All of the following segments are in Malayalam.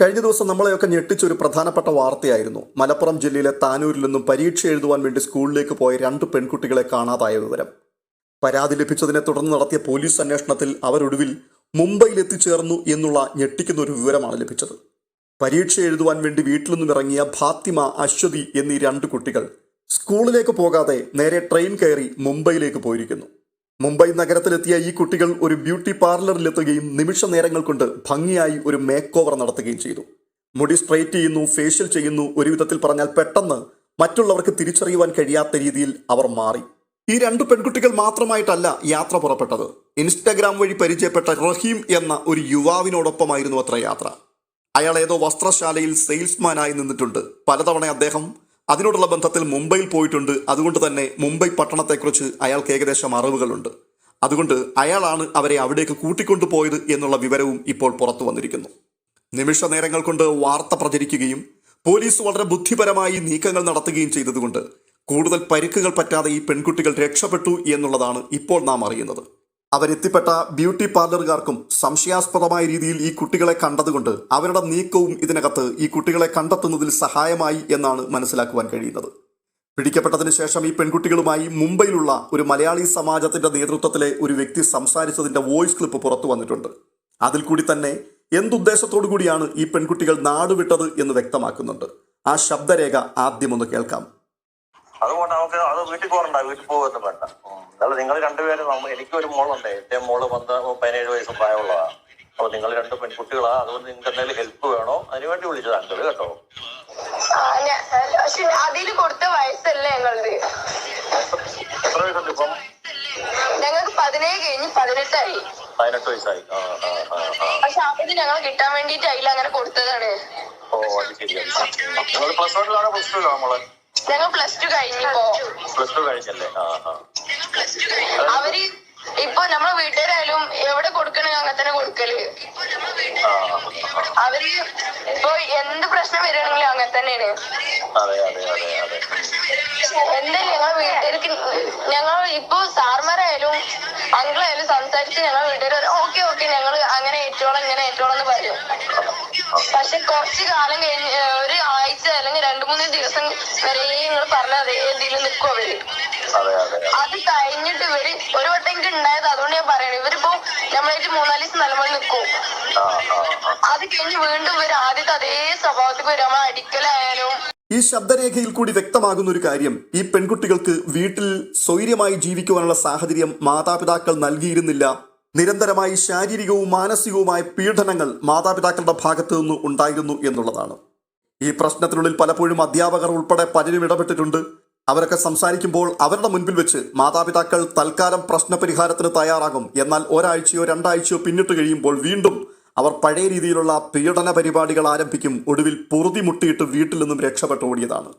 കഴിഞ്ഞ ദിവസം നമ്മളെയൊക്കെ ഞെട്ടിച്ച ഒരു പ്രധാനപ്പെട്ട വാർത്തയായിരുന്നു. മലപ്പുറം ജില്ലയിലെ താനൂരിൽ നിന്നും പരീക്ഷ എഴുതുവാൻ വേണ്ടി സ്കൂളിലേക്ക് പോയ രണ്ട് പെൺകുട്ടികളെ കാണാതായ വിവരം. പരാതി ലഭിച്ചതിനെ തുടർന്ന് നടത്തിയ പോലീസ് അന്വേഷണത്തിൽ അവരൊടുവിൽ മുംബൈയിൽ എത്തിച്ചേർന്നു എന്നുള്ള ഞെട്ടിക്കുന്ന ഒരു വിവരമാണ് ലഭിച്ചത്. പരീക്ഷ എഴുതുവാൻ വേണ്ടി വീട്ടിൽ നിന്നും ഇറങ്ങിയ ഫാത്തിമ അശ്വതി എന്നീ രണ്ട് കുട്ടികൾ സ്കൂളിലേക്ക് പോകാതെ നേരെ ട്രെയിൻ കയറി മുംബൈയിലേക്ക് പോയിരിക്കുന്നു. മുംബൈ നഗരത്തിലെത്തിയ ഈ കുട്ടികൾ ഒരു ബ്യൂട്ടി പാർലറിലെത്തുകയും നിമിഷ നേരങ്ങൾ കൊണ്ട് ഭംഗിയായി ഒരു മേക്ക് ഓവർ നടത്തുകയും ചെയ്തു. മുടി സ്ട്രെയിറ്റ് ചെയ്യുന്നു ഫേഷ്യൽ ചെയ്യുന്നു ഒരു വിധത്തിൽ പറഞ്ഞാൽ പെട്ടെന്ന് മറ്റുള്ളവർക്ക് തിരിച്ചറിയുവാൻ കഴിയാത്ത രീതിയിൽ അവർ മാറി. ഈ രണ്ട് പെൺകുട്ടികൾ മാത്രമായിട്ടല്ല യാത്ര പുറപ്പെട്ടത്. ഇൻസ്റ്റാഗ്രാം വഴി പരിചയപ്പെട്ട റഹീം എന്ന ഒരു യുവാവിനോടൊപ്പമായിരുന്നു അത്ര യാത്ര. അയാൾ ഏതോ വസ്ത്രശാലയിൽ സെയിൽസ്മാനായി നിന്നിട്ടുണ്ട്. പലതവണ അദ്ദേഹം അതിനോടുള്ള ബന്ധത്തിൽ മുംബൈയിൽ പോയിട്ടുണ്ട്. അതുകൊണ്ട് തന്നെ മുംബൈ പട്ടണത്തെക്കുറിച്ച് അയാൾക്ക് ഏകദേശം അറിവുകളുണ്ട്. അതുകൊണ്ട് അയാളാണ് അവരെ അവിടേക്ക് കൂട്ടിക്കൊണ്ടുപോയത് എന്നുള്ള വിവരവും ഇപ്പോൾ പുറത്തു വന്നിരിക്കുന്നു. നിമിഷ നേരങ്ങൾ കൊണ്ട് വാർത്ത പ്രചരിക്കുകയും പോലീസ് വളരെ ബുദ്ധിപരമായി നീക്കങ്ങൾ നടത്തുകയും ചെയ്തതുകൊണ്ട് കൂടുതൽ പരിക്കുകൾ പറ്റാതെ ഈ പെൺകുട്ടികൾ രക്ഷപ്പെട്ടു എന്നുള്ളതാണ് ഇപ്പോൾ നാം അറിയുന്നത്. അവരെത്തിപ്പെട്ട ബ്യൂട്ടി പാർലറുകാർക്കും സംശയാസ്പദമായ രീതിയിൽ ഈ കുട്ടികളെ കണ്ടതുകൊണ്ട് അവരുടെ നീക്കവും ഇതിനകത്ത് ഈ കുട്ടികളെ കണ്ടെത്തുന്നതിൽ സഹായമായി എന്നാണ് മനസ്സിലാക്കുവാൻ കഴിയുന്നത്. പിടിക്കപ്പെട്ടതിന് ശേഷം ഈ പെൺകുട്ടികളുമായി മുംബൈയിലുള്ള ഒരു മലയാളി സമാജത്തിന്റെ നേതൃത്വത്തിലെ ഒരു വ്യക്തി സംസാരിച്ചതിന്റെ വോയിസ് ക്ലിപ്പ് പുറത്തു വന്നിട്ടുണ്ട്. അതിൽ കൂടി തന്നെ എന്തുദ്ദേശത്തോടു കൂടിയാണ് ഈ പെൺകുട്ടികൾ നാടുവിട്ടത് എന്ന് വ്യക്തമാക്കുന്നുണ്ട്. ആ ശബ്ദരേഖ ആദ്യം ഒന്ന് കേൾക്കാം. അതുകൊണ്ട് നമുക്ക് അത് വീട്ടിൽ പോകണ്ട വീട്ടിൽ പോകുമെന്ന് വേണ്ട. എന്നാലും നിങ്ങൾ രണ്ടുപേരും എനിക്കൊരു മോളുണ്ട്. എന്റെ മോൾ പന്ത് പതിനേഴ് വയസ്സ് പ്രായമുള്ളതാണ് അപ്പൊ നിങ്ങൾ രണ്ട് പെൺകുട്ടികളാ. അതുകൊണ്ട് നിങ്ങൾക്ക് എന്തെങ്കിലും ഹെൽപ്പ് വേണോ? അതിനുവേണ്ടി വിളിച്ചത്. അങ്കിൾ കേട്ടോ. അതിൽ കൊടുത്ത വയസ്സല്ലേ ഞങ്ങളത് എത്ര വയസ്സുണ്ട് ഇപ്പം? ഞങ്ങൾക്ക് പതിനേഴ് കഴിഞ്ഞ് പതിനെട്ടായി. പതിനെട്ട് വയസ്സായി. പക്ഷെ അവധി ഞങ്ങൾ കിട്ടാൻ വേണ്ടിട്ട് അതിൽ അങ്ങനെ കൊടുത്തതാണ്. ഓ അത് നിങ്ങൾ പ്ലസ് വണ്ണിലാണോ പ്ലസ് ടു ഞങ്ങൾ പ്ലസ് ടു കഴിഞ്ഞിപ്പോ. പ്ലസ് ടു കഴിഞ്ഞല്ലേ? ആ ആ. അവർ ഇപ്പൊ നമ്മളെ വീട്ടുകാരായാലും എവിടെ കൊടുക്കണേ അങ്ങനെ തന്നെ കൊടുക്കൽ. അവർ ഇപ്പൊ എന്ത് പ്രശ്നം വരികയാണെങ്കിലും അങ്ങനെ തന്നെയാണ്. അതെ അതെ അതെ അതെ. എന്തായാലും ഞങ്ങളെ വീട്ടുകാർക്ക് ഞങ്ങൾ ഇപ്പൊ സാർമാരായാലും അങ്കിളായാലും സംസാരിച്ച് ഞങ്ങൾ വീട്ടുകാർ ഓക്കെ ഓക്കെ ഞങ്ങൾ അങ്ങനെ ഏറ്റോളം ഇങ്ങനെ ഏറ്റോളം എന്ന് പറയും. പക്ഷെ കുറച്ച് കാലം കഴിഞ്ഞ് ഒരു ആഴ്ച അല്ലെങ്കിൽ രണ്ടു മൂന്ന് ദിവസം വരെ നിങ്ങൾ പറഞ്ഞ അതേ ഇതിൽ നിൽക്കും അവർ. അതെ കഴിഞ്ഞിട്ട് ഇവർ ഒരു വട്ടം എനിക്ക് ഉണ്ടായത് അതുകൊണ്ട് ഞാൻ പറയണേ. ഇവരിപ്പോ നമ്മളായിട്ട് മൂന്നാൽ ദിവസം നല്ലപോലെ നിൽക്കും അത് കഴിഞ്ഞ് വീണ്ടും ഇവർ ആദ്യത്തെ അതേ സ്വഭാവത്തിൽ വരും. നമ്മൾ അടിക്കലായാലും. ഈ ശബ്ദരേഖയിൽ കൂടി വ്യക്തമാകുന്ന ഒരു കാര്യം ഈ പെൺകുട്ടികൾക്ക് വീട്ടിൽ സ്വൈര്യമായി ജീവിക്കുവാനുള്ള സാഹചര്യം മാതാപിതാക്കൾ നൽകിയിരുന്നില്ല. നിരന്തരമായി ശാരീരികവും മാനസികവുമായ പീഡനങ്ങൾ മാതാപിതാക്കളുടെ ഭാഗത്തു നിന്ന് ഉണ്ടായിരുന്നു എന്നുള്ളതാണ്. ഈ പ്രശ്നത്തിനുള്ളിൽ പലപ്പോഴും അധ്യാപകർ ഉൾപ്പെടെ പലരും ഇടപെട്ടിട്ടുണ്ട്. അവരൊക്കെ സംസാരിക്കുമ്പോൾ അവരുടെ മുൻപിൽ വെച്ച് മാതാപിതാക്കൾ തൽക്കാലം പ്രശ്നപരിഹാരത്തിന് തയ്യാറാകും. എന്നാൽ ഒരാഴ്ചയോ രണ്ടാഴ്ചയോ പിന്നിട്ട് കഴിയുമ്പോൾ വീണ്ടും അവർ പഴയ രീതിയിലുള്ള പീഡന പരിപാടികൾ ആരംഭിക്കും. ഒടുവിൽ പൊറുതി മുട്ടിയിട്ട് വീട്ടിൽ നിന്നും രക്ഷപ്പെട്ട് ഓടിയതാണ്.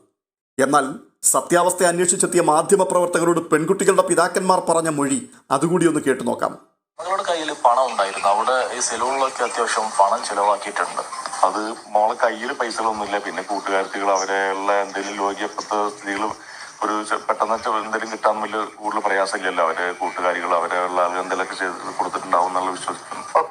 എന്നാൽ സത്യാവസ്ഥ അന്വേഷിച്ചെത്തിയ മാധ്യമപ്രവർത്തകരോട് പെൺകുട്ടികളുടെ പിതാക്കന്മാർ പറഞ്ഞ മൊഴി അതുകൂടി ഒന്ന് കേട്ടു നോക്കാം. ഞങ്ങളുടെ കയ്യിൽ പണം ഉണ്ടായിരുന്നു. അവിടെ ഈ സെലൂണിലൊക്കെ അത്യാവശ്യം പണം ചിലവാക്കിയിട്ടുണ്ട്. അത് മോളെ കയ്യിൽ പൈസകളൊന്നുമില്ല. പിന്നെ കൂട്ടുകാർത്തികൾ അവരെയുള്ള എന്തെങ്കിലും ലോകിയപ്പെട്ട സ്ത്രീകൾ ഒരു പെട്ടെന്ന് എന്തെങ്കിലും കിട്ടാൻ വലിയ കൂടുതൽ പ്രയാസമില്ലല്ലോ അവരെ കൂട്ടുകാരികൾ അവരെയുള്ള ആളുകൾ എന്തെങ്കിലുമൊക്കെ ചെയ്ത് കൊടുത്തിട്ടുണ്ടാവും എന്നുള്ള വിശ്വസിക്കുന്നു.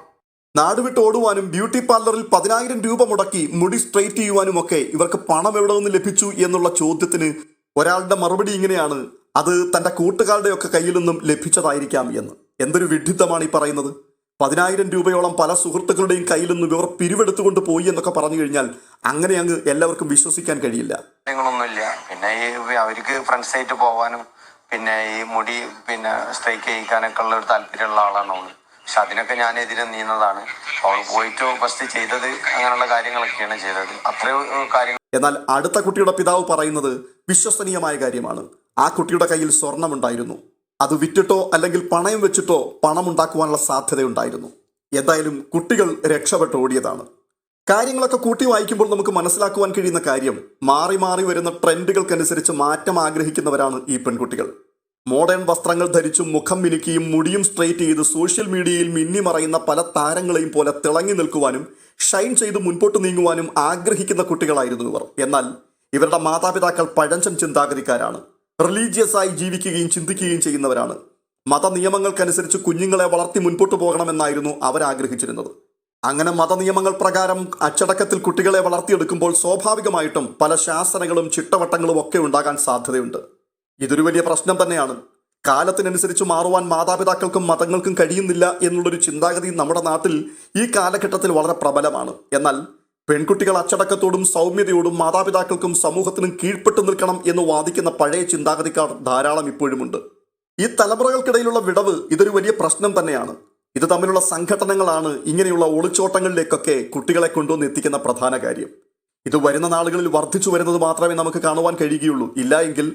നാടുവിട്ട് ഓടുവാനും ബ്യൂട്ടി പാർലറിൽ പതിനായിരം രൂപ മുടക്കി മുടി സ്ട്രെയിറ്റ് ചെയ്യുവാനും ഒക്കെ ഇവർക്ക് പണം എവിടെ നിന്ന് ലഭിച്ചു എന്നുള്ള ചോദ്യത്തിന് ഒരാളുടെ മറുപടി ഇങ്ങനെയാണ്. അത് തന്റെ കൂട്ടുകാരുടെ ഒക്കെ കയ്യിൽ നിന്നും ലഭിച്ചതായിരിക്കാം എന്ന്. എന്തൊരു വിഡ്ഢിത്തമാണ് ഈ പറയുന്നത്? പതിനായിരം രൂപയോളം പല സുഹൃത്തുക്കളുടെയും കയ്യിൽ നിന്ന് ഇവർ പിരിവെടുത്തുകൊണ്ട് പോയി എന്നൊക്കെ പറഞ്ഞു കഴിഞ്ഞാൽ അങ്ങനെ അങ്ങ് എല്ലാവർക്കും വിശ്വസിക്കാൻ കഴിയില്ല. കാര്യങ്ങളൊന്നുമില്ല. പിന്നെ ഈ അവർക്ക് ഫ്രണ്ട്സ് ആയിട്ട് പോവാനും പിന്നെ ഈ മുടി പിന്നെ സ്ട്രൈക്ക് ചെയ്യിക്കാനൊക്കെ ഉള്ള ഒരു താല്പര്യമുള്ള ആളാണ് അവൾ പക്ഷെ അതിനൊക്കെ ഞാൻ എതിരെ നീന്നതാണ്. അവൾ പോയിട്ട് ഫസ്റ്റ് ചെയ്തത് അങ്ങനെയുള്ള കാര്യങ്ങളൊക്കെയാണ് ചെയ്തത്. അത്രയും കാര്യങ്ങൾ എന്നാൽ അടുത്ത കുട്ടിയുടെ പിതാവ് പറയുന്നത് വിശ്വസനീയമായ കാര്യമാണ്. ആ കുട്ടിയുടെ കയ്യിൽ സ്വർണമുണ്ടായിരുന്നു അത് വിറ്റിട്ടോ അല്ലെങ്കിൽ പണയം വെച്ചിട്ടോ പണം ഉണ്ടാക്കുവാനുള്ള സാധ്യതയുണ്ടായിരുന്നു. എന്തായാലും കുട്ടികൾ രക്ഷപ്പെട്ട് ഓടിയതാണ്. കാര്യങ്ങളൊക്കെ കൂട്ടി വായിക്കുമ്പോൾ നമുക്ക് മനസ്സിലാക്കുവാൻ കഴിയുന്ന കാര്യം മാറി മാറി വരുന്ന ട്രെൻഡുകൾക്കനുസരിച്ച് മാറ്റം ആഗ്രഹിക്കുന്നവരാണ് ഈ പെൺകുട്ടികൾ. മോഡേൺ വസ്ത്രങ്ങൾ ധരിച്ചും മുഖം മിനുക്കിയും മുടിയും സ്ട്രെയിറ്റ് ചെയ്ത് സോഷ്യൽ മീഡിയയിൽ മിന്നി മറയുന്ന പല താരങ്ങളെയും പോലെ തിളങ്ങി നിൽക്കുവാനും ഷൈൻ ചെയ്ത് മുൻപോട്ട് നീങ്ങുവാനും ആഗ്രഹിക്കുന്ന കുട്ടികളായിരുന്നു ഇവർ. എന്നാൽ ഇവരുടെ മാതാപിതാക്കൾ പഴഞ്ചൻ ചിന്താഗതിക്കാരാണ്. റിലീജിയസ് ആയി ജീവിക്കുകയും ചിന്തിക്കുകയും ചെയ്യുന്നവരാണ്. മതനിയമങ്ങൾക്കനുസരിച്ച് കുഞ്ഞുങ്ങളെ വളർത്തി മുൻപോട്ട് പോകണമെന്നായിരുന്നു അവർ ആഗ്രഹിച്ചിരുന്നത് അങ്ങനെ മതനിയമങ്ങൾ പ്രകാരം അച്ചടക്കത്തിൽ കുട്ടികളെ വളർത്തിയെടുക്കുമ്പോൾ സ്വാഭാവികമായിട്ടും പല ശാസനകളും ചിട്ടവട്ടങ്ങളും ഒക്കെ ഉണ്ടാകാൻ സാധ്യതയുണ്ട്. ഇതൊരു വലിയ പ്രശ്നം തന്നെയാണ്. കാലത്തിനനുസരിച്ച് മാറുവാൻ മാതാപിതാക്കൾക്കും മതങ്ങൾക്കും കഴിയുന്നില്ല എന്നുള്ളൊരു ചിന്താഗതി നമ്മുടെ നാട്ടിൽ ഈ കാലഘട്ടത്തിൽ വളരെ പ്രബലമാണ്. എന്നാൽ പെൺകുട്ടികൾ അച്ചടക്കത്തോടും സൗമ്യതയോടും മാതാപിതാക്കൾക്കും സമൂഹത്തിനും കീഴ്പ്പെട്ടു നിൽക്കണം എന്ന് വാദിക്കുന്ന പഴയ ചിന്താഗതിക്കാർ ധാരാളം ഇപ്പോഴുമുണ്ട്. ഈ തലമുറകൾക്കിടയിലുള്ള വിടവ് ഇതൊരു വലിയ പ്രശ്നം തന്നെയാണ്. ഇത് തമ്മിലുള്ള സംഘടനകളാണ് ഇങ്ങനെയുള്ള ഒളിച്ചോട്ടങ്ങളിലേക്കൊക്കെ കുട്ടികളെ കൊണ്ടുവന്ന് എത്തിക്കുന്ന പ്രധാന കാര്യം. ഇത് വരുന്ന നാളുകളിൽ വർദ്ധിച്ചു വരുന്നത് മാത്രമേ നമുക്ക് കാണുവാൻ കഴിയുകയുള്ളൂ. ഇല്ല എങ്കിൽ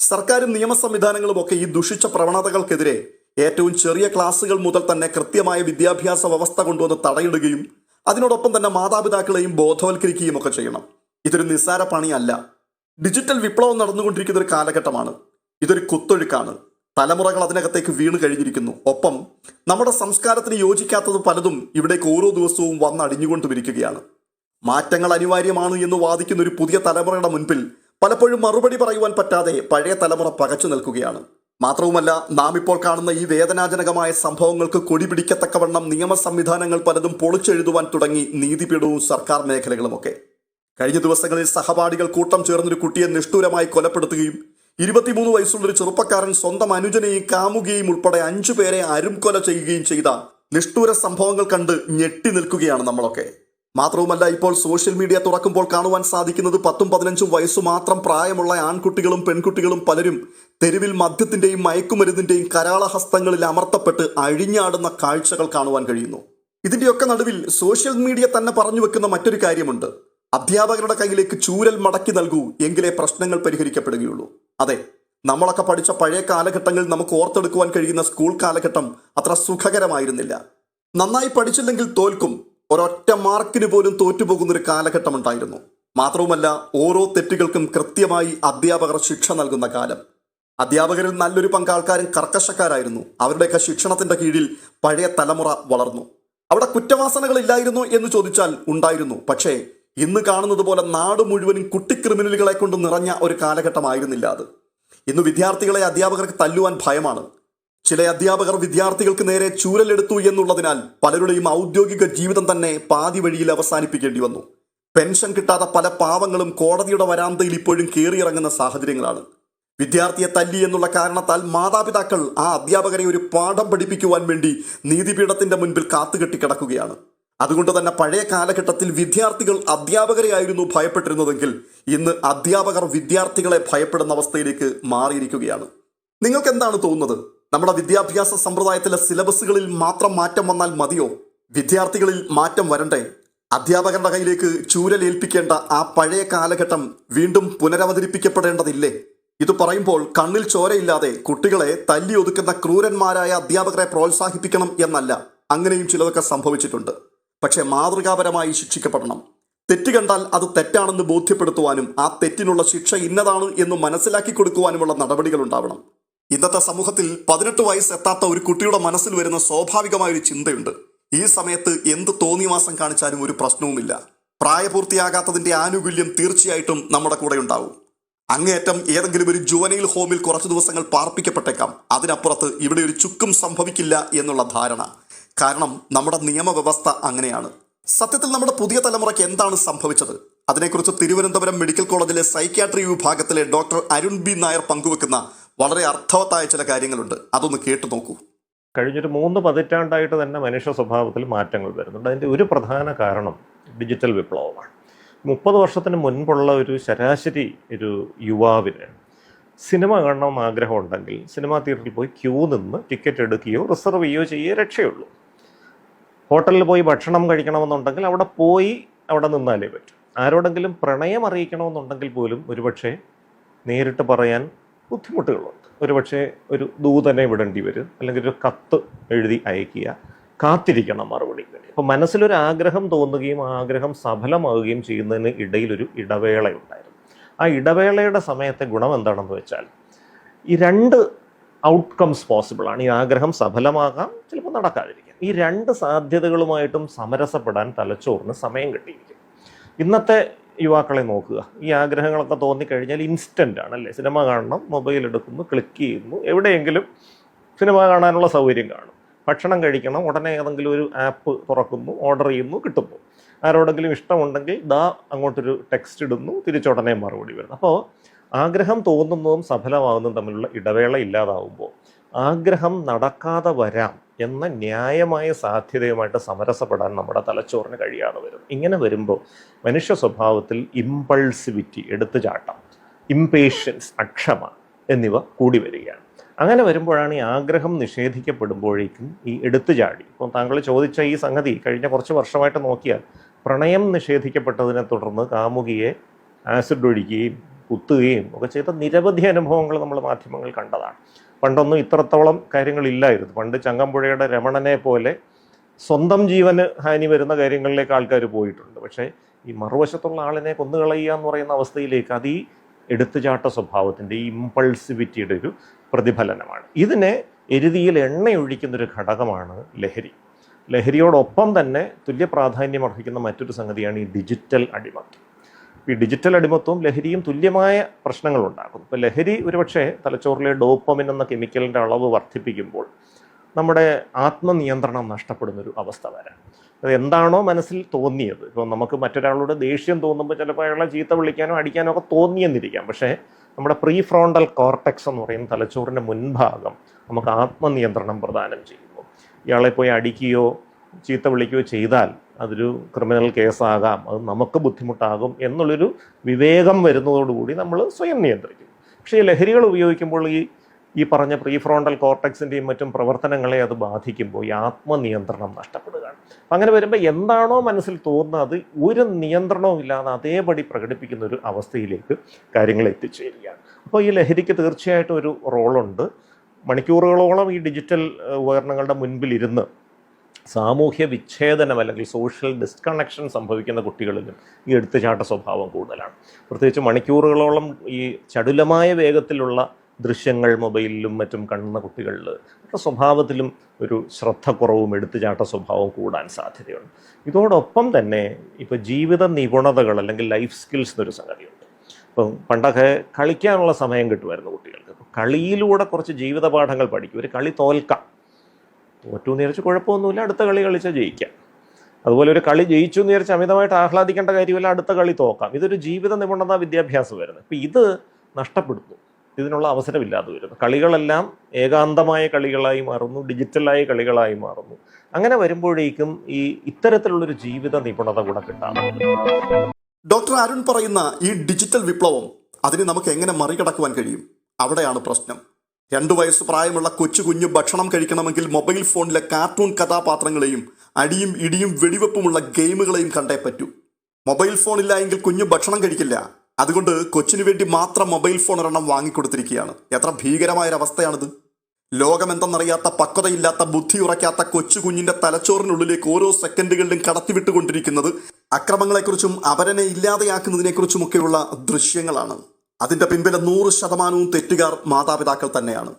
സർക്കാരും നിയമ സംവിധാനങ്ങളും ഒക്കെ ഈ ദുഷിച്ച പ്രവണതകൾക്കെതിരെ ഏറ്റവും ചെറിയ ക്ലാസ്സുകൾ മുതൽ തന്നെ കൃത്യമായ വിദ്യാഭ്യാസ വ്യവസ്ഥ കൊണ്ടുവന്ന് തടയിടുകയും അതിനോടൊപ്പം തന്നെ മാതാപിതാക്കളെയും ബോധവൽക്കരിക്കുകയും ഒക്കെ ചെയ്യണം. ഇതൊരു നിസ്സാര പണിയല്ല. ഡിജിറ്റൽ വിപ്ലവം നടന്നുകൊണ്ടിരിക്കുന്ന ഒരു കാലഘട്ടമാണ്. ഇതൊരു കുത്തൊഴുക്കാണ്. തലമുറകൾ അതിനകത്തേക്ക് വീണ് കഴിഞ്ഞിരിക്കുന്നു. ഒപ്പം നമ്മുടെ സംസ്കാരത്തിന് യോജിക്കാത്തത് പലതും ഇവിടേക്ക് ഓരോ ദിവസവും വന്നടിഞ്ഞുകൊണ്ടിരിക്കുകയാണ് മാറ്റങ്ങൾ അനിവാര്യമാണ് എന്ന് വാദിക്കുന്ന ഒരു പുതിയ തലമുറയുടെ മുൻപിൽ പലപ്പോഴും മറുപടി പറയുവാൻ പറ്റാതെ പഴയ തലമുറ പകച്ചു നിൽക്കുകയാണ്. മാത്രവുമല്ല നാം ഇപ്പോൾ കാണുന്ന ഈ വേദനാജനകമായ സംഭവങ്ങൾക്ക് കൊടി പിടിക്കത്തക്കവണ്ണം നിയമ സംവിധാനങ്ങൾ പലതും പൊളിച്ചെഴുതുവാൻ തുടങ്ങി നീതിപീഠവും സർക്കാർ മേഖലകളുമൊക്കെ. കഴിഞ്ഞ ദിവസങ്ങളിൽ സഹപാഠികൾ കൂട്ടം ചേർന്നൊരു കുട്ടിയെ നിഷ്ഠൂരമായി കൊലപ്പെടുത്തുകയും ഇരുപത്തിമൂന്ന് വയസ്സുള്ളൊരു ചെറുപ്പക്കാരൻ സ്വന്തം അനുജനെയും കാമുകയും ഉൾപ്പെടെ അഞ്ചു പേരെ അരുംകൊല ചെയ്യുകയും ചെയ്ത നിഷ്ഠൂര സംഭവങ്ങൾ കണ്ട് ഞെട്ടി നിൽക്കുകയാണ് നമ്മളൊക്കെ. മാത്രവുമല്ല ഇപ്പോൾ സോഷ്യൽ മീഡിയ തുറക്കുമ്പോൾ കാണുവാൻ സാധിക്കുന്നത് പത്തും പതിനഞ്ചും വയസ്സു മാത്രം പ്രായമുള്ള ആൺകുട്ടികളും പെൺകുട്ടികളും പലരും തെരുവിൽ മദ്യത്തിന്റെയും മയക്കുമരുന്നിന്റെയും കരാളഹസ്തങ്ങളിൽ അമർത്തപ്പെട്ട് അഴിഞ്ഞാടുന്ന കാഴ്ചകൾ കാണുവാൻ കഴിയുന്നു. ഇതിന്റെയൊക്കെ നടുവിൽ സോഷ്യൽ മീഡിയ തന്നെ പറഞ്ഞു വെക്കുന്ന മറ്റൊരു കാര്യമുണ്ട്. അധ്യാപകരുടെ കയ്യിലേക്ക് ചൂരൽ മടക്കി നൽകൂ എങ്കിലേ പ്രശ്നങ്ങൾ പരിഹരിക്കപ്പെടുകയുള്ളൂ. അതെ നമ്മളൊക്കെ പഠിച്ച പഴയ കാലഘട്ടങ്ങളിൽ നമുക്ക് ഓർത്തെടുക്കുവാൻ കഴിയുന്ന സ്കൂൾ കാലഘട്ടം അത്ര സുഖകരമായിരുന്നില്ല. നന്നായി പഠിച്ചില്ലെങ്കിൽ തോൽക്കും. ഒരൊറ്റ മാർക്കിന് പോലും തോറ്റുപോകുന്ന ഒരു കാലഘട്ടം ഉണ്ടായിരുന്നു മാത്രവുമല്ല ഓരോ തെറ്റുകൾക്കും കൃത്യമായി അധ്യാപകർ ശിക്ഷ നൽകുന്ന കാലം. അധ്യാപകരിൽ നല്ലൊരു പങ്ക് ആൾക്കാരും കർക്കശക്കാരായിരുന്നു. അവരുടെയൊക്കെ ശിക്ഷണത്തിന്റെ കീഴിൽ പഴയ തലമുറ വളർന്നു. അവിടെ കുറ്റവാസനകൾ ഇല്ലായിരുന്നു എന്ന് ചോദിച്ചാൽ ഉണ്ടായിരുന്നു. പക്ഷേ ഇന്ന് കാണുന്നത് പോലെ നാട് മുഴുവനും കുട്ടിക്രിമിനലുകളെ കൊണ്ട് നിറഞ്ഞ ഒരു കാലഘട്ടമായിരുന്നില്ല അത്. ഇന്ന് വിദ്യാർത്ഥികളെ അധ്യാപകർക്ക് തല്ലുവാൻ ഭയമാണ്. ചില അധ്യാപകർ വിദ്യാർത്ഥികൾക്ക് നേരെ ചൂരലെടുത്തു എന്നുള്ളതിനാൽ പലരുടെയും ഔദ്യോഗിക ജീവിതം തന്നെ പാതി വഴിയിൽ അവസാനിപ്പിക്കേണ്ടി വന്നു. പെൻഷൻ കിട്ടാത്ത പല പാവങ്ങളും കോടതിയുടെ വരാന്തയിൽ ഇപ്പോഴും കയറിയിറങ്ങുന്ന സാഹചര്യങ്ങളാണ്. വിദ്യാർത്ഥിയെ തല്ലി എന്നുള്ള കാരണത്താൽ മാതാപിതാക്കൾ ആ അധ്യാപകരെ ഒരു പാഠം പഠിപ്പിക്കുവാൻ വേണ്ടി നീതിപീഠത്തിന്റെ മുൻപിൽ കാത്തുകെട്ടി കിടക്കുകയാണ് അതുകൊണ്ട് തന്നെ പഴയ കാലഘട്ടത്തിൽ വിദ്യാർത്ഥികൾ അധ്യാപകരെ ആയിരുന്നു ഭയപ്പെട്ടിരുന്നതെങ്കിൽ ഇന്ന് അധ്യാപകർ വിദ്യാർത്ഥികളെ ഭയപ്പെടുന്ന അവസ്ഥയിലേക്ക് മാറിയിരിക്കുകയാണ്. നിങ്ങൾക്ക് എന്താണ് തോന്നുന്നത്? നമ്മുടെ വിദ്യാഭ്യാസ സമ്പ്രദായത്തിലെ സിലബസുകളിൽ മാത്രം മാറ്റം വന്നാൽ മതിയോ? വിദ്യാർത്ഥികളിൽ മാറ്റം വരണ്ടേ? അധ്യാപകരുടെ കയ്യിലേക്ക് ചൂരലേൽപ്പിക്കേണ്ട ആ പഴയ കാലഘട്ടം വീണ്ടും പുനരവതരിപ്പിക്കപ്പെടേണ്ടതില്ലേ? ഇത് പറയുമ്പോൾ കണ്ണിൽ ചോരയില്ലാതെ കുട്ടികളെ തല്ലി ഒതുക്കുന്ന ക്രൂരന്മാരായ അധ്യാപകരെ പ്രോത്സാഹിപ്പിക്കണം എന്നല്ല അങ്ങനെയും ചിലതൊക്കെ സംഭവിച്ചിട്ടുണ്ട്. പക്ഷേ മാതൃകാപരമായി ശിക്ഷിക്കപ്പെടണം. തെറ്റ് കണ്ടാൽ അത് തെറ്റാണെന്ന് ബോധ്യപ്പെടുത്തുവാനും ആ തെറ്റിനുള്ള ശിക്ഷ ഇന്നതാണ് എന്ന് മനസ്സിലാക്കി കൊടുക്കുവാനുമുള്ള നടപടികൾ ഉണ്ടാവണം. ഇന്നത്തെ സമൂഹത്തിൽ പതിനെട്ട് വയസ്സ് എത്താത്ത ഒരു കുട്ടിയുടെ മനസ്സിൽ വരുന്ന സ്വാഭാവികമായ ഒരു ചിന്തയുണ്ട്. ഈ സമയത്ത് എന്ത് തോന്നിവാസം കാണിച്ചാലും ഒരു പ്രശ്നവുമില്ല. പ്രായപൂർത്തിയാകാത്തതിന്റെ ആനുകൂല്യം തീർച്ചയായിട്ടും നമ്മുടെ കൂടെ ഉണ്ടാവും. അങ്ങേയറ്റം ഏതെങ്കിലും ഒരു ജുവനയിൽ ഹോമിൽ കുറച്ച് ദിവസങ്ങൾ പാർപ്പിക്കപ്പെട്ടേക്കാം. അതിനപ്പുറത്ത് ഇവിടെ ഒരു ചുക്കും സംഭവിക്കില്ല എന്നുള്ള ധാരണ. കാരണം നമ്മുടെ നിയമവ്യവസ്ഥ അങ്ങനെയാണ്. സത്യത്തിൽ നമ്മുടെ പുതിയ തലമുറയ്ക്ക് എന്താണ് സംഭവിച്ചത്? അതിനെക്കുറിച്ച് തിരുവനന്തപുരം മെഡിക്കൽ കോളേജിലെ സൈക്യാട്രി വിഭാഗത്തിലെ ഡോക്ടർ അരുൺ ബി നായർ പങ്കുവെക്കുന്ന വളരെ അർത്ഥവത്തായ ചില കാര്യങ്ങളുണ്ട്. അതൊന്ന് കേട്ടു നോക്കൂ. കഴിഞ്ഞൊരു മൂന്ന് പതിറ്റാണ്ടായിട്ട് തന്നെ മനുഷ്യ സ്വഭാവത്തിൽ മാറ്റങ്ങൾ വരുന്നുണ്ട്. അതിന്റെ ഒരു പ്രധാന കാരണം ഡിജിറ്റൽ വിപ്ലവമാണ്. മുപ്പത് വർഷത്തിന് മുൻപുള്ള ഒരു ശരാശരി ഒരു യുവാവിന് സിനിമ കാണണം ആഗ്രഹമുണ്ടെങ്കിൽ സിനിമാ തിയേറ്ററിൽ പോയി ക്യൂ നിന്ന് ടിക്കറ്റ് എടുക്കുകയോ റിസർവ് ചെയ്യുകയോ ചെയ്യേ രക്ഷയുള്ളൂ. ഹോട്ടലിൽ പോയി ഭക്ഷണം കഴിക്കണമെന്നുണ്ടെങ്കിൽ അവിടെ പോയി അവിടെ നിന്നാലേ പറ്റും. ആരോടെങ്കിലും പ്രണയം അറിയിക്കണമെന്നുണ്ടെങ്കിൽ പോലും ഒരുപക്ഷെ നേരിട്ട് പറയാൻ ബുദ്ധിമുട്ടുകളുണ്ട്. ഒരുപക്ഷെ ഒരു ദൂതനെ വിടേണ്ടി വരും. അല്ലെങ്കിൽ ഒരു കത്ത് എഴുതി അയക്കുക കാത്തിരിക്കണം മറുപടി. അപ്പോൾ മനസ്സിലൊരു ആഗ്രഹം തോന്നുകയും ആ ആഗ്രഹം സഫലമാവുകയും ചെയ്യുന്നതിന് ഇടയിലൊരു ഇടവേളയുണ്ടായിരുന്നു. ആ ഇടവേളയുടെ സമയത്തെ ഗുണം എന്താണെന്ന് വെച്ചാൽ ഈ രണ്ട് ഔട്ട്കംസ് പോസിബിളാണ് ഈ ആഗ്രഹം സഫലമാകാം ചിലപ്പോൾ നടക്കാതിരിക്കാം. ഈ രണ്ട് സാധ്യതകളുമായിട്ടും സമരസപ്പെടാൻ തലച്ചോറിന് സമയം കിട്ടിയിരിക്കും. ഇന്നത്തെ യുവാക്കളെ നോക്കുക. ഈ ആഗ്രഹങ്ങളൊക്കെ തോന്നിക്കഴിഞ്ഞാൽ ഇൻസ്റ്റന്റ് ആണ് അല്ലേ? സിനിമ കാണണം മൊബൈൽ എടുക്കുന്നു ക്ലിക്ക് ചെയ്യുന്നു എവിടെയെങ്കിലും സിനിമ കാണാനുള്ള സൗകര്യം കാണും. ഭക്ഷണം കഴിക്കണം ഉടനെ ഏതെങ്കിലും ഒരു ആപ്പ് തുറക്കുന്നു ഓർഡർ ചെയ്യുന്നു കിട്ടുന്നു. ആരോടെങ്കിലും ഇഷ്ടമുണ്ടെങ്കിൽ ദാ അങ്ങോട്ടൊരു ടെക്സ്റ്റ് ഇടുന്നു തിരിച്ചുടനെ മറുപടി വരുന്നു. അപ്പോൾ ആഗ്രഹം തോന്നുന്നതും സഫലമാകുന്നതും തമ്മിലുള്ള ഇടവേള ഇല്ലാതാവുമ്പോൾ ആഗ്രഹം നടക്കാതെ വരാം എന്ന ന്യായമായ സാധ്യതയുമായിട്ട് സമരസപ്പെടാൻ നമ്മുടെ തലച്ചോറിന് കഴിയാതെ വരും. ഇങ്ങനെ വരുമ്പോൾ മനുഷ്യ സ്വഭാവത്തിൽ ഇമ്പൾസിവിറ്റി എടുത്തുചാട്ടം ഇംപേഷ്യൻസ് അക്ഷമ എന്നിവ കൂടി വരികയാണ്. അങ്ങനെ വരുമ്പോഴാണ് ഈ ആഗ്രഹം നിഷേധിക്കപ്പെടുമ്പോഴേക്കും ഈ എടുത്തുചാടി ഇപ്പോൾ താങ്കൾ ചോദിച്ച ഈ സംഗതി കഴിഞ്ഞ കുറച്ച് വർഷമായിട്ട് നോക്കിയാൽ പ്രണയം നിഷേധിക്കപ്പെട്ടതിനെ തുടർന്ന് കാമുകിയെ ആസിഡ് ഒഴിക്കുകയും കുത്തുകയും ഒക്കെ ചെയ്ത നിരവധി അനുഭവങ്ങൾ നമ്മൾ മാധ്യമങ്ങൾ കണ്ടതാണ്. പണ്ടൊന്നും ഇത്രത്തോളം കാര്യങ്ങളില്ലായിരുന്നു. പണ്ട് ചങ്ങമ്പുഴയുടെ രമണനെ പോലെ സ്വന്തം ജീവന് ഹാനി വരുന്ന കാര്യങ്ങളിലേക്ക് ആൾക്കാർ പോയിട്ടുണ്ട്. പക്ഷേ ഈ മറുവശത്തുള്ള ആളിനെ കൊന്നുകളയുക എന്ന് പറയുന്ന അവസ്ഥയിലേക്ക് അത് ഈ എടുത്തുചാട്ട സ്വഭാവത്തിന്റെ ഈ ഇമ്പൾസിവിറ്റിയുടെ ഒരു പ്രതിഫലനമാണ്. ഇതിനെ എരുതിയിൽ എണ്ണയൊഴിക്കുന്നൊരു ഘടകമാണ് ലഹരി. ലഹരിയോടൊപ്പം തന്നെ തുല്യ പ്രാധാന്യം അർഹിക്കുന്ന മറ്റൊരു സംഗതിയാണ് ഈ ഡിജിറ്റൽ അടിമത്വം ഈ ഡിജിറ്റൽ അടിമത്വവും ലഹരിയും തുല്യമായ പ്രശ്നങ്ങളുണ്ടാകും ഇപ്പോൾ ലഹരി ഒരുപക്ഷെ തലച്ചോറിലെ ഡോപ്പമിൻ എന്ന കെമിക്കലിന്റെ അളവ് വർദ്ധിപ്പിക്കുമ്പോൾ നമ്മുടെ ആത്മനിയന്ത്രണം നഷ്ടപ്പെടുന്നൊരു അവസ്ഥ വരാം. അത് എന്താണോ മനസ്സിൽ തോന്നിയത്. ഇപ്പോൾ നമുക്ക് മറ്റൊരാളോട് ദേഷ്യം തോന്നുമ്പോൾ ചിലപ്പോൾ അയാളെ ചീത്ത വിളിക്കാനോ അടിക്കാനോ ഒക്കെ തോന്നിയെന്നിരിക്കാം. പക്ഷേ നമ്മുടെ പ്രീ ഫ്രോണ്ടൽ കോർട്ടെക്സ് എന്ന് പറയുന്ന തലച്ചോറിന്റെ മുൻഭാഗം നമുക്ക് ആത്മനിയന്ത്രണം പ്രദാനം ചെയ്യുന്നു. ഇയാളെ പോയി അടിക്കുകയോ ചീത്ത വിളിക്കുകയോ ചെയ്താൽ അതൊരു ക്രിമിനൽ കേസാകാം അത് നമുക്ക് ബുദ്ധിമുട്ടാകും എന്നുള്ളൊരു വിവേകം വരുന്നതോടുകൂടി നമ്മൾ സ്വയം നിയന്ത്രിക്കും പക്ഷേ ലഹരികൾ ഉപയോഗിക്കുമ്പോൾ ഈ ഈ പറഞ്ഞ പ്രീ ഫ്രോണ്ടൽ കോർട്ടക്സിന്റെയും മറ്റും പ്രവർത്തനങ്ങളെ അത് ബാധിക്കുമ്പോൾ ഈ ആത്മനിയന്ത്രണം നഷ്ടപ്പെടുകയാണ്. അങ്ങനെ വരുമ്പോൾ എന്താണോ മനസ്സിൽ തോന്നുന്നത് ഒരു നിയന്ത്രണവും ഇല്ലാതെ അതേപടി പ്രകടിപ്പിക്കുന്ന ഒരു അവസ്ഥയിലേക്ക് കാര്യങ്ങൾ എത്തിച്ചേരുകയാണ്. അപ്പോൾ ഈ ലഹരിക്ക് തീർച്ചയായിട്ടും ഒരു റോളുണ്ട്. മണിക്കൂറുകളോളം ഈ ഡിജിറ്റൽ ഉപകരണങ്ങളുടെ മുൻപിലിരുന്ന് സാമൂഹ്യ വിച്ഛേദനം അല്ലെങ്കിൽ സോഷ്യൽ ഡിസ്കണക്ഷൻ സംഭവിക്കുന്ന കുട്ടികളിലും ഈ എടുത്തുചാട്ട സ്വഭാവം കൂടുതലാണ്. പ്രത്യേകിച്ച് മണിക്കൂറുകളോളം ഈ ചടുലമായ വേഗത്തിലുള്ള ദൃശ്യങ്ങൾ മൊബൈലിലും മറ്റും കാണുന്ന കുട്ടികളിൽ സ്വഭാവത്തിലും ഒരു ശ്രദ്ധക്കുറവും എടുത്തുചാട്ട സ്വഭാവവും കൂടാൻ സാധ്യതയുണ്ട്. ഇതോടൊപ്പം തന്നെ ഇപ്പോൾ ജീവിത നിപുണതകൾ അല്ലെങ്കിൽ ലൈഫ് സ്കിൽസ് എന്നൊരു സംഗതിയുണ്ട്. ഇപ്പം പണ്ടൊക്കെ കളിക്കാനുള്ള സമയം കിട്ടുമായിരുന്നു കുട്ടികൾക്ക്. കളിയിലൂടെ കുറച്ച് ജീവിത പാഠങ്ങൾ പഠിക്കും. ഒരു കളി തോൽക്കാം. തോറ്റു നേരിച്ച് കുഴപ്പമൊന്നുമില്ല അടുത്ത കളി കളിച്ചാൽ ജയിക്കാം. അതുപോലെ ഒരു കളി ജയിച്ചു എന്ന് വിചാരിച്ച് അമിതമായിട്ട് ആഹ്ലാദിക്കേണ്ട കാര്യമില്ല അടുത്ത കളി തോക്കാം. ഇതൊരു ജീവിത നിപുണത വിദ്യാഭ്യാസം വരുന്നത്. ഇപ്പം ഇത് നഷ്ടപ്പെടുന്നു. ഇതിനുള്ള അവസരമില്ലാതെ വരുന്നു. കളികളെല്ലാം ഏകാന്തമായ കളികളായി മാറുന്നു ഡിജിറ്റലായ കളികളായി മാറുന്നു. അങ്ങനെ വരുമ്പോഴേക്കും ഈ ഇത്തരത്തിലുള്ളൊരു ജീവിത നിപുണത കൂടെ കിട്ടാറുണ്ട് ഡോക്ടർ അരുൺ പറയുന്ന ഈ ഡിജിറ്റൽ വിപ്ലവം അതിനെ നമുക്ക് എങ്ങനെ മറികടക്കുവാൻ കഴിയും? അവിടെയാണ് പ്രശ്നം. രണ്ടു വയസ്സ് പ്രായമുള്ള കൊച്ചു കുഞ്ഞു ഭക്ഷണം കഴിക്കണമെങ്കിൽ മൊബൈൽ ഫോണിലെ കാർട്ടൂൺ കഥാപാത്രങ്ങളെയും അടിയും ഇടിയും വെടിവെപ്പുമുള്ള ഗെയിമുകളെയും കണ്ടേ പറ്റൂ. മൊബൈൽ ഫോണില്ല എങ്കിൽ കുഞ്ഞു ഭക്ഷണം കഴിക്കില്ല. അതുകൊണ്ട് കൊച്ചിനു വേണ്ടി മാത്രം മൊബൈൽ ഫോൺ ഒരെണ്ണം വാങ്ങിക്കൊടുത്തിരിക്കുകയാണ്. എത്ര ഭീകരമായൊരവസ്ഥയാണിത്. ലോകമെന്തെന്നറിയാത്ത പക്വതയില്ലാത്ത ബുദ്ധി ഉറയ്ക്കാത്ത കൊച്ചു കുഞ്ഞിന്റെ തലച്ചോറിനുള്ളിലേക്ക് ഓരോ സെക്കൻഡുകളിലും കടത്തിവിട്ടുകൊണ്ടിരിക്കുന്നത് അക്രമങ്ങളെക്കുറിച്ചും അവരനെ ഇല്ലാതെയാക്കുന്നതിനെക്കുറിച്ചുമൊക്കെയുള്ള ദൃശ്യങ്ങളാണ്. അതിന്റെ പിൻപിലെ നൂറ് ശതമാനവും തെറ്റുകാർ മാതാപിതാക്കൾ തന്നെയാണ്.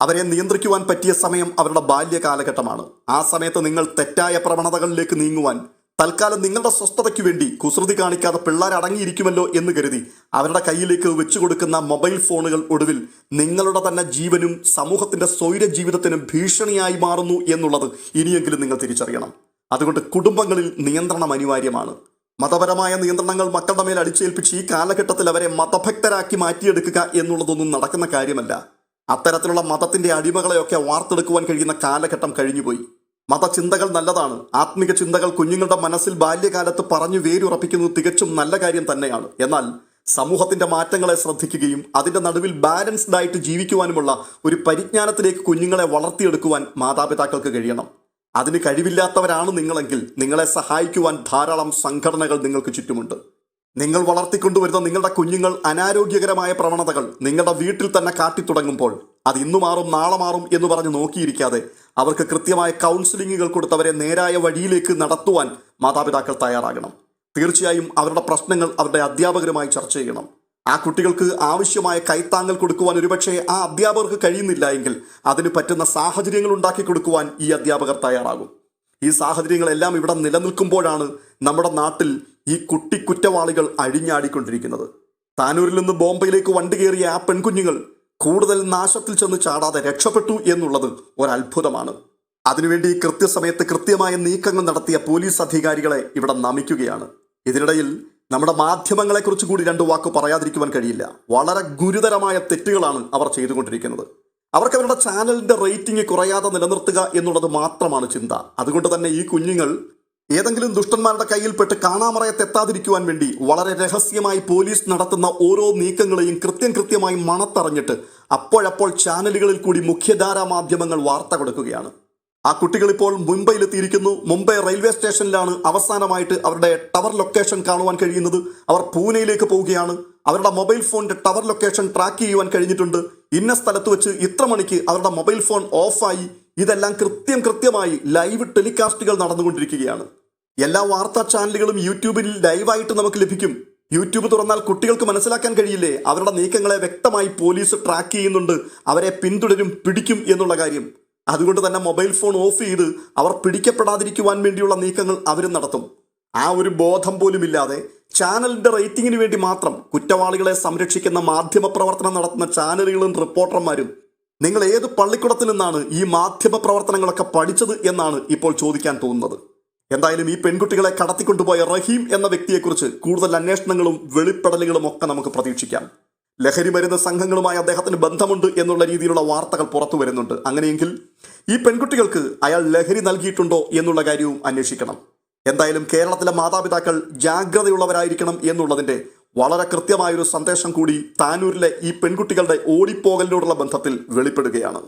അവരെ നിയന്ത്രിക്കുവാൻ പറ്റിയ സമയം അവരുടെ ബാല്യ കാലഘട്ടമാണ് ആ സമയത്ത് നിങ്ങൾ തെറ്റായ പ്രവണതകളിലേക്ക് നീങ്ങുവാൻ തൽക്കാലം നിങ്ങളുടെ സ്വസ്ഥതയ്ക്ക് വേണ്ടി കുസൃതി കാണിക്കാതെ പിള്ളേർ അടങ്ങിയിരിക്കുമല്ലോ എന്ന് കരുതി അവരുടെ കയ്യിലേക്ക് വെച്ചു കൊടുക്കുന്ന മൊബൈൽ ഫോണുകൾ ഒടുവിൽ നിങ്ങളുടെ തന്നെ ജീവനും സമൂഹത്തിന്റെ സ്വൈര ജീവിതത്തിനും ഭീഷണിയായി മാറുന്നു എന്നുള്ളത് ഇനിയെങ്കിലും നിങ്ങൾ തിരിച്ചറിയണം. അതുകൊണ്ട് കുടുംബങ്ങളിൽ നിയന്ത്രണം അനിവാര്യമാണ്. മതപരമായ നിയന്ത്രണങ്ങൾ മക്കളുടെ മേൽ അടിച്ചേൽപ്പിച്ച് ഈ കാലഘട്ടത്തിൽ അവരെ മതഭക്തരാക്കി മാറ്റിയെടുക്കുക എന്നുള്ളതൊന്നും നടക്കുന്ന കാര്യമല്ല. അത്തരത്തിലുള്ള മതത്തിന്റെ അടിമകളെയൊക്കെ വാർത്തെടുക്കുവാൻ കഴിയുന്ന കാലഘട്ടം കഴിഞ്ഞുപോയി. മതചിന്തകൾ നല്ലതാണ്. ആത്മിക ചിന്തകൾ കുഞ്ഞുങ്ങളുടെ മനസ്സിൽ ബാല്യകാലത്ത് പറഞ്ഞു വേരുറപ്പിക്കുന്നത് തികച്ചും നല്ല കാര്യം തന്നെയാണ്. എന്നാൽ സമൂഹത്തിന്റെ മാറ്റങ്ങളെ ശ്രദ്ധിക്കുകയും അതിന്റെ നടുവിൽ ബാലൻസ്ഡ് ആയിട്ട് ജീവിക്കുവാനുമുള്ള ഒരു പരിജ്ഞാനത്തിലേക്ക് കുഞ്ഞുങ്ങളെ വളർത്തിയെടുക്കുവാൻ മാതാപിതാക്കൾക്ക് കഴിയണം. അതിന് കഴിവില്ലാത്തവരാണ് നിങ്ങളെങ്കിൽ നിങ്ങളെ സഹായിക്കുവാൻ ധാരാളം സംഘടനകൾ നിങ്ങൾക്ക് ചുറ്റുമുണ്ട്. നിങ്ങൾ വളർത്തിക്കൊണ്ടുവരുന്ന നിങ്ങളുടെ കുഞ്ഞുങ്ങൾ അനാരോഗ്യകരമായ പ്രവണതകൾ നിങ്ങളുടെ വീട്ടിൽ തന്നെ കാട്ടിത്തുടങ്ങുമ്പോൾ അത് ഇന്നു മാറും നാളെ മാറും എന്ന് പറഞ്ഞ് നോക്കിയിരിക്കാതെ അവർക്ക് കൃത്യമായ കൗൺസിലിങ്ങുകൾ കൊടുത്തവരെ നേരായ വഴിയിലേക്ക് നടത്തുവാൻ മാതാപിതാക്കൾ തയ്യാറാകണം. തീർച്ചയായും അവരുടെ പ്രശ്നങ്ങൾ അവരുടെ അധ്യാപകരുമായി ചർച്ച ചെയ്യണം. ആ കുട്ടികൾക്ക് ആവശ്യമായ കൈത്താങ്ങൽ കൊടുക്കുവാൻ ഒരുപക്ഷെ ആ അധ്യാപകർക്ക് കഴിയുന്നില്ല എങ്കിൽ അതിന് പറ്റുന്ന സാഹചര്യങ്ങൾ ഉണ്ടാക്കി കൊടുക്കുവാൻ ഈ അധ്യാപകർ തയ്യാറാകും. ഈ സാഹചര്യങ്ങളെല്ലാം ഇവിടെ നിലനിൽക്കുമ്പോഴാണ് നമ്മുടെ നാട്ടിൽ ഈ കുട്ടി കുറ്റവാളികൾ അഴിഞ്ഞാടിക്കൊണ്ടിരിക്കുന്നത്. താനൂരിൽ നിന്ന് ബോംബെയിലേക്ക് വണ്ടി കയറിയ ആ പെൺകുഞ്ഞുങ്ങൾ കൂടുതൽ നാശത്തിൽ ചെന്ന് ചാടാതെ രക്ഷപ്പെട്ടു എന്നുള്ളത് ഒരത്ഭുതമാണ്. അതിനുവേണ്ടി കൃത്യസമയത്ത് കൃത്യമായ നീക്കങ്ങൾ നടത്തിയ പോലീസ് അധികാരികളെ ഇവിടെ നമിക്കുകയാണ്. ഇതിനിടയിൽ നമ്മുടെ മാധ്യമങ്ങളെക്കുറിച്ച് കൂടി രണ്ട് വാക്ക് പറയാതിരിക്കുവാൻ കഴിയില്ല. വളരെ ഗുരുതരമായ തെറ്റുകളാണ് അവർ ചെയ്തുകൊണ്ടിരിക്കുന്നത്. അവർക്ക് അവരുടെ ചാനലിന്റെ റേറ്റിംഗ് കുറയാതെ നിലനിർത്തുക എന്നുള്ളത് മാത്രമാണ് ചിന്ത. അതുകൊണ്ട് തന്നെ ഈ കുഞ്ഞുങ്ങൾ ഏതെങ്കിലും ദുഷ്ടന്മാരുടെ കയ്യിൽപ്പെട്ട് കാണാമറയത്തെത്താതിരിക്കുവാൻ വേണ്ടി വളരെ രഹസ്യമായി പോലീസ് നടത്തുന്ന ഓരോ നീക്കങ്ങളെയും കൃത്യം കൃത്യമായി മണത്തറിഞ്ഞിട്ട് അപ്പോഴപ്പോൾ ചാനലുകളിൽ കൂടി മുഖ്യധാരാ മാധ്യമങ്ങൾ വാർത്ത കൊടുക്കുകയാണ്. ആ കുട്ടികൾ ഇപ്പോൾ മുംബൈയിലെത്തിയിരിക്കുന്നു. മുംബൈ റെയിൽവേ സ്റ്റേഷനിലാണ് അവസാനമായിട്ട് അവരുടെ ടവർ ലൊക്കേഷൻ കാണുവാൻ കഴിയുന്നത്. അവർ പൂനെയിലേക്ക് പോവുകയാണ്. അവരുടെ മൊബൈൽ ഫോണിന്റെ ടവർ ലൊക്കേഷൻ ട്രാക്ക് ചെയ്യുവാൻ കഴിഞ്ഞിട്ടുണ്ട്. ഇന്ന സ്ഥലത്ത് വെച്ച് ഇത്ര മണിക്ക് അവരുടെ മൊബൈൽ ഫോൺ ഓഫായി. ഇതെല്ലാം കൃത്യം കൃത്യമായി ലൈവ് ടെലികാസ്റ്റുകൾ നടന്നുകൊണ്ടിരിക്കുകയാണ്. എല്ലാ വാർത്താ ചാനലുകളും യൂട്യൂബിൽ ലൈവായിട്ട് നമുക്ക് ലഭിക്കും. യൂട്യൂബ് തുറന്നാൽ കുട്ടികൾക്ക് മനസ്സിലാക്കാൻ കഴിയില്ലേ? അവരുടെ നീക്കങ്ങളെ വ്യക്തമായി പോലീസ് ട്രാക്ക് ചെയ്യുന്നുണ്ട്. അവരെ പിന്തുടരും പിടിക്കും എന്നുള്ള കാര്യം. അതുകൊണ്ട് തന്നെ മൊബൈൽ ഫോൺ ഓഫ് ചെയ്ത് അവർ പിടിക്കപ്പെടാതിരിക്കുവാൻ വേണ്ടിയുള്ള നീക്കങ്ങൾ അവരും നടത്തും. ആ ഒരു ബോധം പോലുമില്ലാതെ ചാനലിന്റെ റേറ്റിംഗിന് വേണ്ടി മാത്രം കുറ്റവാളികളെ സംരക്ഷിക്കുന്ന മാധ്യമ പ്രവർത്തനം നടത്തുന്ന ചാനലുകളും റിപ്പോർട്ടർമാരും നിങ്ങൾ ഏത് പള്ളിക്കുടത്തിൽ നിന്നാണ് ഈ മാധ്യമ പ്രവർത്തനങ്ങളൊക്കെ പഠിച്ചത് എന്നാണ് ഇപ്പോൾ ചോദിക്കാൻ തോന്നുന്നത്. എന്തായാലും ഈ പെൺകുട്ടികളെ കടത്തിക്കൊണ്ടുപോയ റഹീം എന്ന വ്യക്തിയെക്കുറിച്ച് കൂടുതൽ അന്വേഷണങ്ങളും വെളിപ്പെടലുകളും ഒക്കെ നമുക്ക് പ്രതീക്ഷിക്കാം. ലഹരി മരുന്ന് സംഘങ്ങളുമായി അദ്ദേഹത്തിന് ബന്ധമുണ്ട് എന്നുള്ള രീതിയിലുള്ള വാർത്തകൾ പുറത്തു വരുന്നുണ്ട്. അങ്ങനെയെങ്കിൽ ഈ പെൺകുട്ടികൾക്ക് അയാൾ ലഹരി നൽകിയിട്ടുണ്ടോ എന്നുള്ള കാര്യവും അന്വേഷിക്കണം. എന്തായാലും കേരളത്തിലെ മാതാപിതാക്കൾ ജാഗ്രതയുള്ളവരായിരിക്കണം എന്നുള്ളതിന്റെ വളരെ കൃത്യമായൊരു സന്ദേശം കൂടി താനൂരിലെ ഈ പെൺകുട്ടികളുടെ ഓടിപ്പോകലിനോടുള്ള ബന്ധത്തിൽ വെളിപ്പെടുകയാണ്.